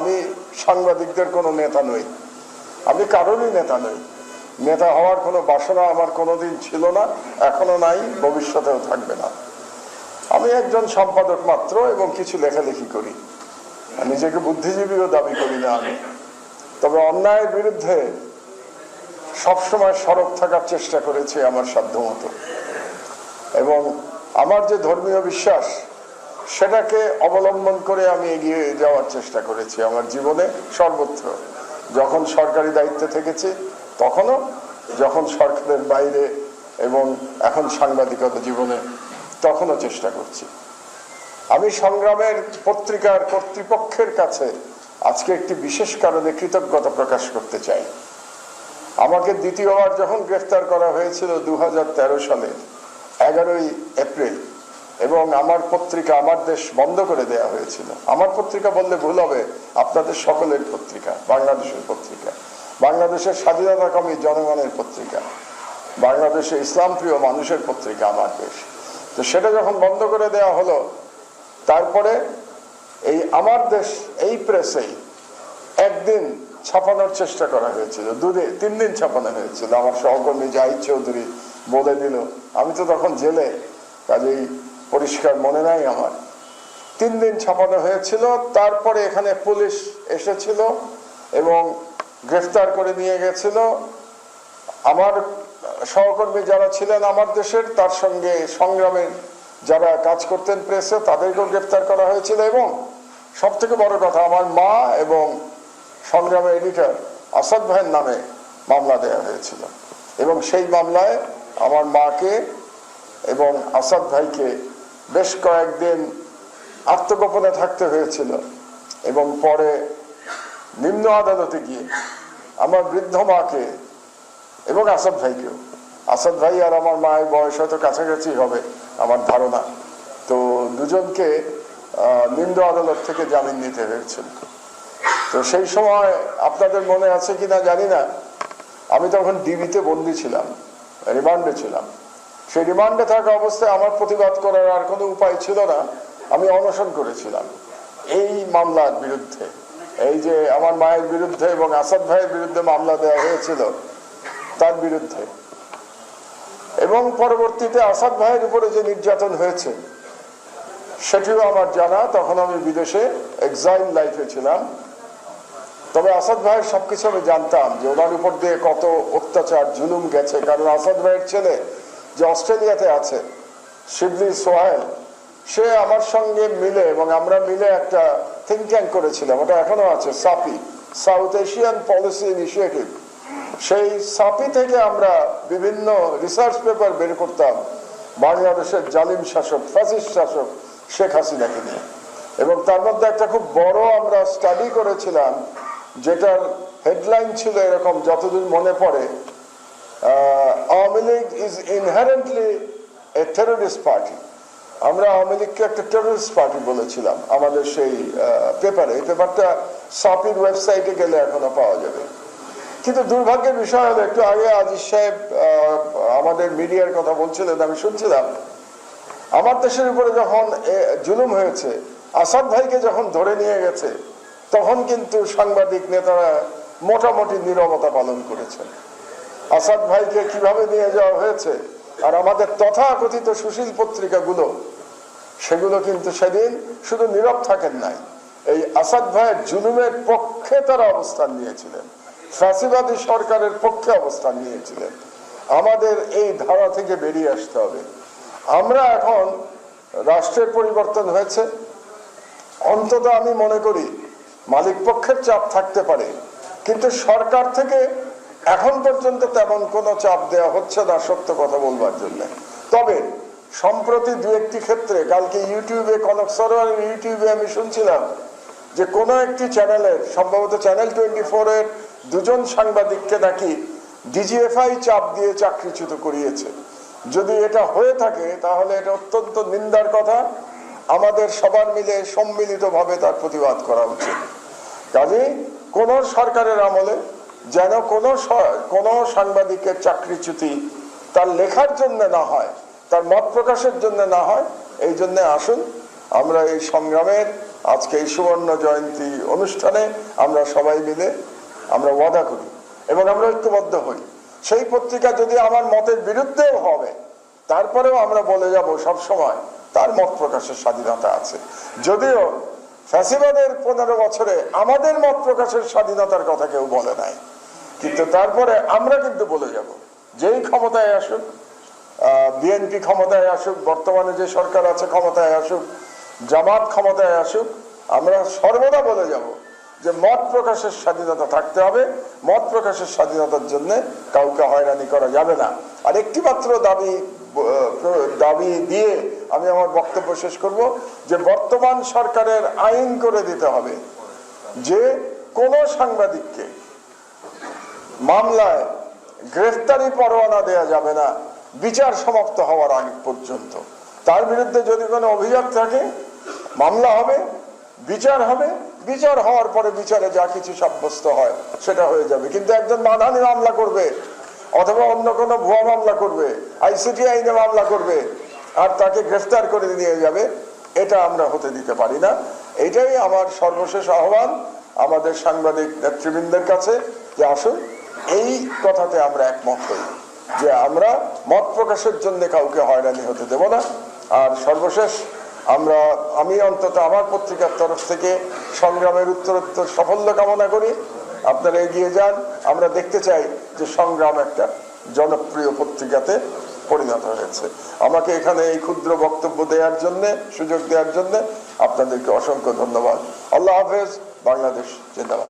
আমি সাংবাদিকদের কোনো নেতা নই। আমি কারোরই নেতা নই। নেতা হওয়ার কোনো বাসনা আমার কোনোদিন ছিল না, এখনও নাই, ভবিষ্যতেও থাকবে না। আমি একজন সম্পাদক মাত্র এবং কিছু লেখালেখি করি। নিজেকে বুদ্ধিজীবীও দাবি করি না আমি। তবে অন্যায়ের বিরুদ্ধে সবসময় সরব থাকার চেষ্টা করেছি আমার সাধ্যমতো। এবং আমার যে ধর্মীয় বিশ্বাস সেটাকে অবলম্বন করে আমি এগিয়ে যাওয়ার চেষ্টা করেছি আমার জীবনে সর্বত্র। যখন সরকারি দায়িত্বে থেকেছি, তখনও যখন সরকারের বাইরে এবং এখন সাংবাদিকতা জীবনে, তখনও চেষ্টা করছি। আমি সংগ্রামের পত্রিকার কর্তৃপক্ষের কাছে আজকে একটি বিশেষ কারণে কৃতজ্ঞতা প্রকাশ করতে চাই। আমাকে দ্বিতীয়বার যখন গ্রেফতার করা হয়েছিল দু হাজার তেরো সালে এগারোই এপ্রিল এবং আমার পত্রিকা, আমার দেশ বন্ধ করে দেয়া হয়েছিল। আমার পত্রিকা বললে ভুল হবে। আপনাদের সকলের পত্রিকা, বাংলাদেশের পত্রিকা। বাংলাদেশের স্বাধীনতাকামী জনগণের পত্রিকা। বাংলাদেশে ইসলাম প্রিয় মানুষের পত্রিকা আমার দেশ। তো সেটা যখন বন্ধ করে দেয়া হলো, তারপরে এই আমার দেশ, এই প্রেসেই একদিন ছাপানোর চেষ্টা করা হয়েছিল। দুদিন, তিন দিন ছাপানো হয়েছিল। আমার সহকর্মী জাহিদ চৌধুরী বলে দিল, আমি তো তখন জেলে, কাজেই পরিষ্কার মনে নাই আমার। তিন দিন ছাপানো হয়েছিল, তারপরে এখানে পুলিশ এসেছিল এবং গ্রেফতার করে নিয়ে গেছিল। আমার সহকর্মী যারা ছিলেন আমার দেশের, তার সঙ্গে সংগ্রামের যারা কাজ করতেন প্রেসে, তাদেরকেও গ্রেফতার করা হয়েছিল এবং সব থেকে বড় কথা, আমার মা এবং সংগ্রামের এডিটর আসাদ ভাইয়ের নামে মামলা দেওয়া হয়েছিল। এবং সেই মামলায় আমার মাকে এবং আসাদ ভাইকে বেশ কয়েকদিন আত্মগোপনে থাকতে হয়েছিল এবং পরে নিম্ন আদালতে গিয়ে আমার বৃদ্ধ মাকে এবং আসাদ ভাইকেও, আসাদ ভাই আর আমার মায়ের বয়স হয়তো কাছাকাছি হবে আমার ধারণা। তো দুজনকে নিম্ন আদালত থেকে জামিন নিতে হয়েছিল। তো সেই সময় আপনাদের মনে আছে কিনা জানি না। আমি তখন ডিবিতে বন্দি ছিলাম, রিমান্ডে ছিলাম। সেই রিমান্ডে থাকা অবস্থায় আমার প্রতিবাদ করার আর কোনো উপায় ছিল না। আমি অনশন করেছিলাম এই মামলার বিরুদ্ধে। এই যে আমার মায়ের বিরুদ্ধে এবং আসাদ ভাইয়ের বিরুদ্ধে মামলা দেওয়া হয়েছিল, তার বিরুদ্ধে। এবং পরবর্তীতে আসাদ ভাইয়ের উপরে যে নির্যাতন হয়েছে, সেটিও আমার জানা। তখন আমি বিদেশে এক্সাইল লাইফে ছিলাম। তবে আসাদ ভাইয়ের সবকিছু আমি জানতাম যে ওনার উপর দিয়ে কত অত্যাচার, জুলুম গেছে। কারণ আসাদ ভাইয়ের ছেলে যে অস্ট্রেলিয়াতে আছে, শিবলি সোহেল সে আমার সঙ্গে মিলে এবং আমরা মিলে একটা থিঙ্ক ট্যাঙ্ক করেছিলাম, ওটা এখনও আছে, SAPI South Asian policy initiative সেই সাপি থেকে আমরা বিভিন্ন রিসার্চ পেপার বের করতাম, বাংলাদেশের জালিম শাসক ফ্যাসিস্ট শাসক শেখ হাসিনাকে নিয়ে। এবং তার মধ্যে একটা খুব বড় আমরা স্টাডি করেছিলাম, যেটার হেডলাইন ছিল এরকম, যতদূর মনে পড়ে Awami is inherently a terrorist party আমরা আওয়ামী লীগকে একটা টেরোরিস্ট পার্টি বলেছিলাম আমাদের সেই পেপারে এই পেপারটা সাপির ওয়েবসাইটে গেলে এখনও পাওয়া যাবে। কিন্তু দুর্ভাগ্যের বিষয় হলো, একটু আগে আজিজ সাহেব আমাদের মিডিয়ার কথা বলছিলেন, আমি শুনছিলাম। আমার দেশের উপরে যখন জুলুম হয়েছে, আসাদ ভাইকে যখন ধরে নিয়ে গেছে, তখন কিন্তু সাংবাদিক নেতারা মোটামুটি নীরবতা পালন করেছেন। আসাদ ভাইকে কীভাবে নিয়ে যাওয়া হয়েছে? আর আমাদের তথাকথিত সুশীল পত্রিকাগুলো, সেগুলো কিন্তু সেদিন শুধু নীরব থাকেন নাই। এই আসাদ ভাইয়ের জুলুমের পক্ষে তারা অবস্থান নিয়েছিলেন। ফ্যাসিবাদী সরকারের পক্ষে অবস্থান নিয়েছিলেন। আমাদের এই ধারা থেকে বেরিয়ে আসতে হবে। আমরা এখন রাষ্ট্রের পরিবর্তন হয়েছে। অন্তত আমি মনে করি মালিক পক্ষের চাপ থাকতে পারে। কিন্তু সরকার থেকে এখন পর্যন্ত তেমন কোনো চাপ দেওয়া হচ্ছে না সত্য কথা বলবার জন্য। তবে সম্প্রতি দু একটি ক্ষেত্রে, কালকে ইউটিউবে কনক সরোয়ারের ইউটিউবে আমি শুনছিলাম যে কোনো একটি চ্যানেলের, সম্ভবত চ্যানেল টোয়েন্টি এর দুজন সাংবাদিককে নাকি ডিজিএফআই চাপ দিয়ে চাকরিচ্যুত করিয়েছে। যদি এটা হয়ে থাকে, তাহলে এটা অত্যন্ত নিন্দার কথা। আমাদের সবার মিলে সম্মিলিতভাবে তার প্রতিবাদ করা উচিত। কাজে কোন সরকারের আমলে যেন কোন কোন সাংবাদিকের চাকরিচ্যুতি তার লেখার জন্য না হয়, তার মত প্রকাশের জন্য না হয়। এই জন্য আসুন, আমরা এই সংগ্রামের, আজকে এই সুবর্ণ জয়ন্তী অনুষ্ঠানে আমরা সবাই মিলে আমরা ওয়াদা করি এবং আমরা ঐক্যবদ্ধ হই। সেই পত্রিকা যদি আমার মতের বিরুদ্ধেও হবে, তারপরেও আমরা বলে যাব সব সময় তার মত প্রকাশের স্বাধীনতা আছে। যদিও ফ্যাসিবাদের পনেরো বছরে আমাদের মত প্রকাশের স্বাধীনতার কথা কেউ বলে নাই। কিন্তু তারপরে আমরা কিন্তু বলে যাব, যেই ক্ষমতায় আসুক বিএনপি ক্ষমতায় আসুক, বর্তমানে যে সরকার আছে ক্ষমতায় আসুক, জামাত ক্ষমতায় আসুক, আমরা সর্বদা বলে যাব যে মত প্রকাশের স্বাধীনতা থাকতে হবে। মত প্রকাশের স্বাধীনতার জন্য কাউকে হয়রানি করা যাবে না। আর একটি মাত্র দাবি দাবি দিয়ে আমি আমার বক্তব্য শেষ করব যে বর্তমান সরকারের আইন করে দিতে হবে যে কোন সাংবাদিককে মামলায় গ্রেফতারি পরোয়ানা দেয়া যাবে না, বিচার সমাপ্ত হওয়ার আগে পর্যন্ত। তার বিরুদ্ধে যদি কোনো অভিযোগ থাকে, মামলা হবে, বিচার হবে, বিচার হওয়ার পরে বিচারে যা কিছু সাব্যস্ত হয় সেটা হয়ে যাবে। কিন্তু একজন মানহানি মামলা করবে, অথবা অন্য কোনো ভুয়া মামলা করবে, আইসিটি আইনে মামলা করবে আর তাকে গ্রেফতার করে নিয়ে যাবে, এটা আমরা হতে দিতে পারি না। এটাই আমার সর্বশেষ আহ্বান আমাদের সাংবাদিক নেতৃবৃন্দের কাছে, যে আসুন, এই কথাতে আমরা একমত হই, যে আমরা মত প্রকাশের জন্য কাউকে হয়রানি হতে দেব না। আর সর্বশেষ আমরা, আমি অন্তত আমার পত্রিকার তরফ থেকে সংগ্রামের উত্তরোত্তর সাফল্য কামনা করি। আপনারা এগিয়ে যান, আমরা দেখতে চাই যে সংগ্রাম একটা জনপ্রিয় পত্রিকাতে পরিণত হয়েছে। আমাকে এখানে এই ক্ষুদ্র বক্তব্য দেওয়ার জন্য, সুযোগ দেওয়ার জন্য আপনাদেরকে অসংখ্য ধন্যবাদ। আল্লাহ হাফেজ, বাংলাদেশ, জিন্দাবাদ।